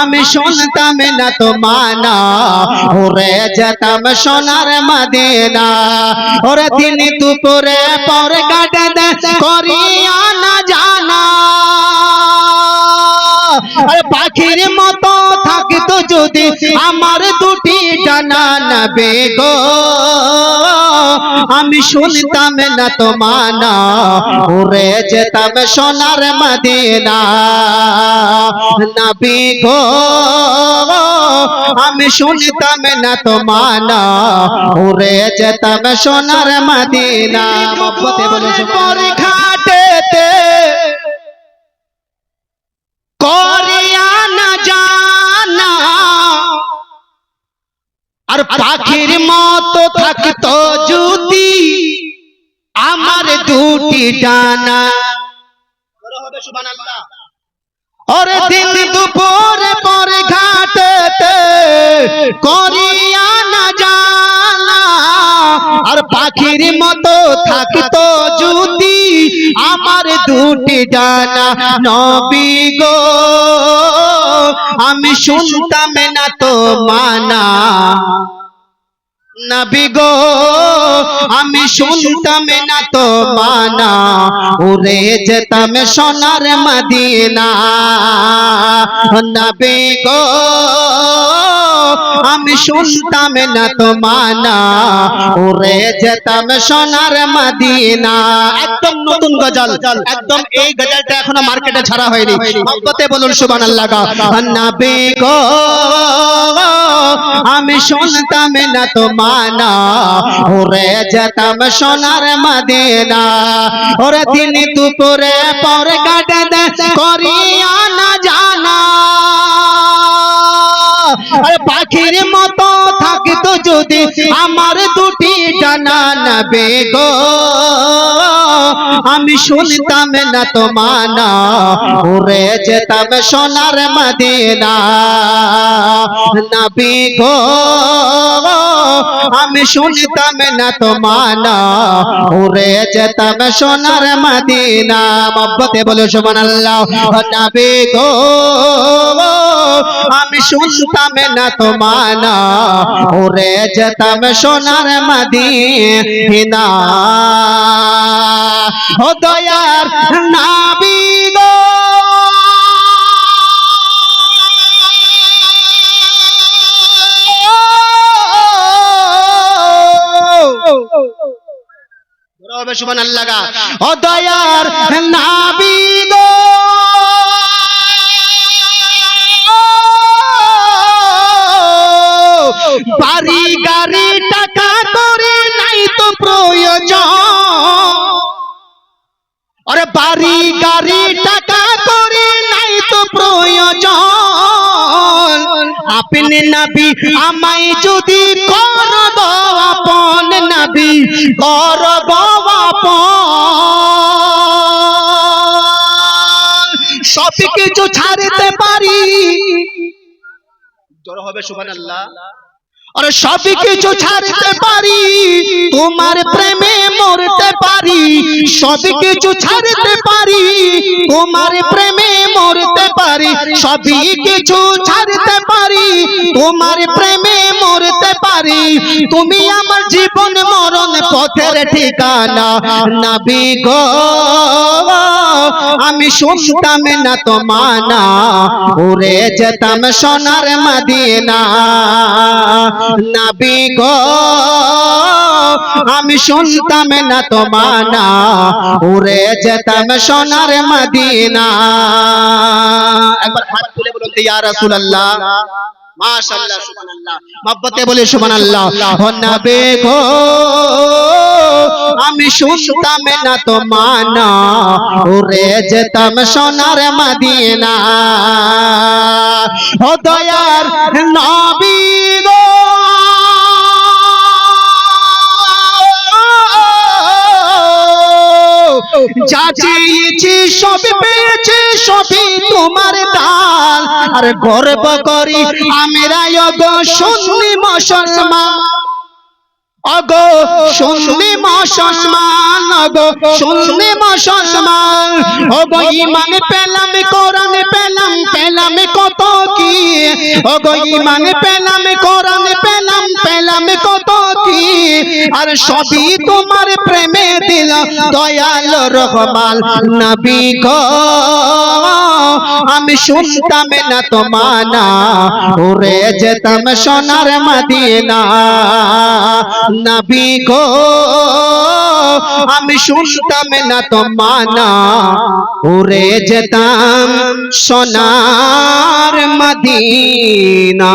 আমি শুনতাম না তো মানা ওরে যেতাম সোনার মদিনা, ওরে দিন দুপুরে পর কাটে করিয়া না জানা। আরে পাখির মতো থাকতো যদি আমার দুটি ডানা নবে গো আমি শুনতাম না তো মানা উড়ে যেতাম সোনার মদিনা। নবী গো, আমি শুনতাম না তো মানা উড়ে যেতাম সোনার মদিনা। মহব্বতে বলে পর থাকতো যদি আমার দুটি ডানা। ওরে দিন দুপুরে পরে ঘাটেতে করিয়া না জানা। আর পাখির মতো থাকতো যদি আমার দুটি ডানা। নবী গো আমি শুনতাম না তো মানা। নবী গো আমি শুনতাম না তো মানা উড়ে যেতাম সোনার মদিনা। নবী গো আমি শুনতাম না তো মানা। উড়ে যেতাম সোনার মদিনা। একদম নতুন গজল, একদম এই গজলটা এখনও মার্কেটে ছাড়া হয়নি। মহব্বতে বলুন গো। আমি শুনতাম না ওরে যেতাম সোনার মদিনা। ওরে দিন দুপুরে পর কাটে করিয়া পাখির মতো থাকতো যদি আমার দুটি ডানা নবে গো। আমি শুনতাম না তো মানা উড়ে যেতাম সোনার মদিনা। নবী গো, আমি শুনতাম না তো মানা উড়ে যেতাম সোনার মদিনা। মব্বতে বলো, সুবহানাল্লাহ। নবী গো, আমি শুনতাম না তো মানা উড়ে যেতাম সোনার মদিনা ও দয়ার নাবি গো। হবে সুবহানাল্লাহ গা। ও দয়ার নাবি গো। বাড়ি আরে বাড়ি গাড়ি টাকা করে নাই তো প্রয়োজন। আপনি নবী আমায় যদি করব আপন নবী করব আপন। সব কিছু ছাড়তে পারি। জড়ো হবে সুবহানাল্লাহ। আরে সব কিছু ছাড়তে পারি তোমার প্রেমে মরতে পারি সব কিছু ছাড়তে পারি তোমার প্রেমে মরতে পারি সবই কিছু ছাড়তে পারি তোমার প্রেমে মরতে পারি তুমি আমার জীবন মরণ পথের ঠিকানা নবী গো আমি শুনতাম না তো মানা উড়ে যেতাম সোনার মদিনা। নবী গো, আমি শুনতাম না তো মানা উড়ে যেতাম সোনার মদিনা। একবার হাত তুলে বলুন ইয়া রাসূলুল্লাহ। মাশাআল্লাহ আমি শুনতাম না তো মানা উড়ে যেতাম সোনার মদিনা। ও দয়ার নবী চেয়েছি সব পেয়েছি, সবই তোমার দান। আর গর্ব করি আমরা গো সুন্নি মুসলমান। অগো শুনলে মুসলমান, অগো শুনলে মুসলমান। অগো ইমান পেলাম, কোরআন পেলাম পেলাম কত কি? অগো ইমান পেলাম, কোরআন পেলাম পেলাম কত আর সবই তোমার প্রেমে দিল দয়াল রহমান। নবী গো, আমি শুনতাম না তো মানা উড়ে যেতাম সোনার মদিনা। নবী গো, আমি শুনতাম না তো মানা উড়ে যেতাম সোনার মদিনা।